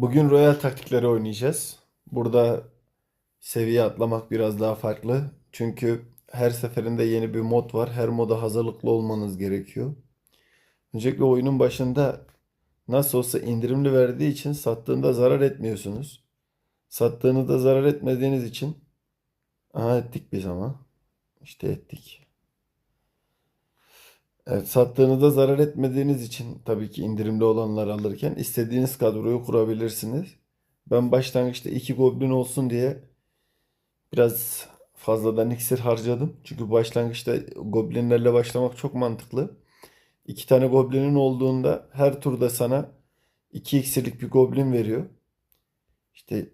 Bugün Royal taktikleri oynayacağız. Burada seviye atlamak biraz daha farklı. Çünkü her seferinde yeni bir mod var. Her moda hazırlıklı olmanız gerekiyor. Öncelikle oyunun başında nasıl olsa indirimli verdiği için sattığında zarar etmiyorsunuz. Sattığınızda zarar etmediğiniz için aha ettik biz ama. İşte ettik. Evet, sattığınızda zarar etmediğiniz için tabii ki indirimli olanları alırken istediğiniz kadroyu kurabilirsiniz. Ben başlangıçta iki goblin olsun diye biraz fazladan iksir harcadım. Çünkü başlangıçta goblinlerle başlamak çok mantıklı. İki tane goblinin olduğunda her turda sana iki iksirlik bir goblin veriyor. İşte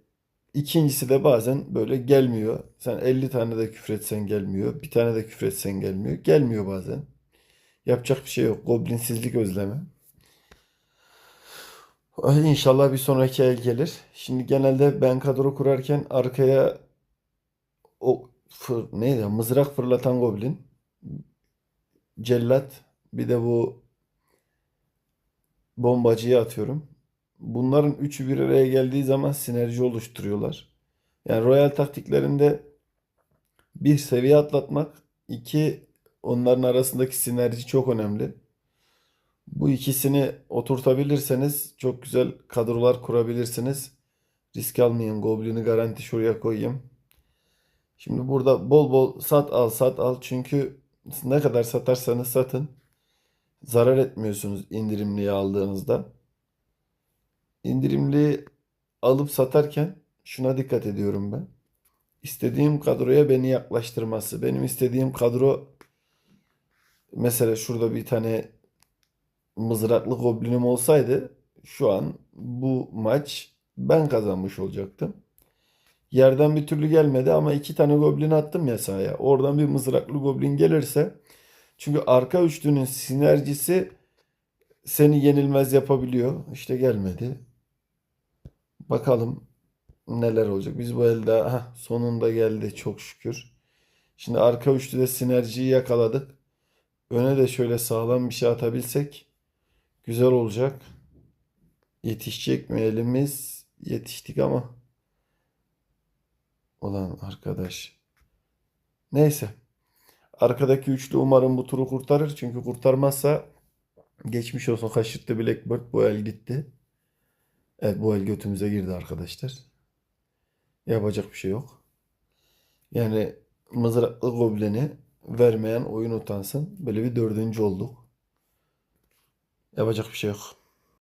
ikincisi de bazen böyle gelmiyor. Sen 50 tane de küfretsen gelmiyor. Bir tane de küfretsen gelmiyor. Gelmiyor bazen. Yapacak bir şey yok. Goblinsizlik özlemi. İnşallah bir sonraki el gelir. Şimdi genelde ben kadro kurarken arkaya o fır, neydi? Mızrak fırlatan goblin, cellat, bir de bu bombacıyı atıyorum. Bunların üçü bir araya geldiği zaman sinerji oluşturuyorlar. Yani Royal taktiklerinde bir seviye atlatmak, iki onların arasındaki sinerji çok önemli. Bu ikisini oturtabilirseniz çok güzel kadrolar kurabilirsiniz. Risk almayın. Goblin'i garanti şuraya koyayım. Şimdi burada bol bol sat al sat al. Çünkü ne kadar satarsanız satın. Zarar etmiyorsunuz indirimliye aldığınızda. İndirimli alıp satarken şuna dikkat ediyorum ben. İstediğim kadroya beni yaklaştırması. Benim istediğim kadro mesela şurada bir tane mızraklı goblinim olsaydı şu an bu maç ben kazanmış olacaktım. Yerden bir türlü gelmedi ama iki tane goblin attım ya sahaya. Oradan bir mızraklı goblin gelirse çünkü arka üçlünün sinerjisi seni yenilmez yapabiliyor. İşte gelmedi. Bakalım neler olacak. Biz bu elde heh, sonunda geldi çok şükür. Şimdi arka üçlüde sinerjiyi yakaladık. Öne de şöyle sağlam bir şey atabilsek güzel olacak. Yetişecek mi elimiz? Yetiştik ama. Ulan arkadaş. Neyse. Arkadaki üçlü umarım bu turu kurtarır. Çünkü kurtarmazsa geçmiş olsun kaşırttı Blackbird. Bu el gitti. Evet bu el götümüze girdi arkadaşlar. Yapacak bir şey yok. Yani mızraklı goblini vermeyen oyun utansın. Böyle bir dördüncü olduk. Yapacak bir şey yok.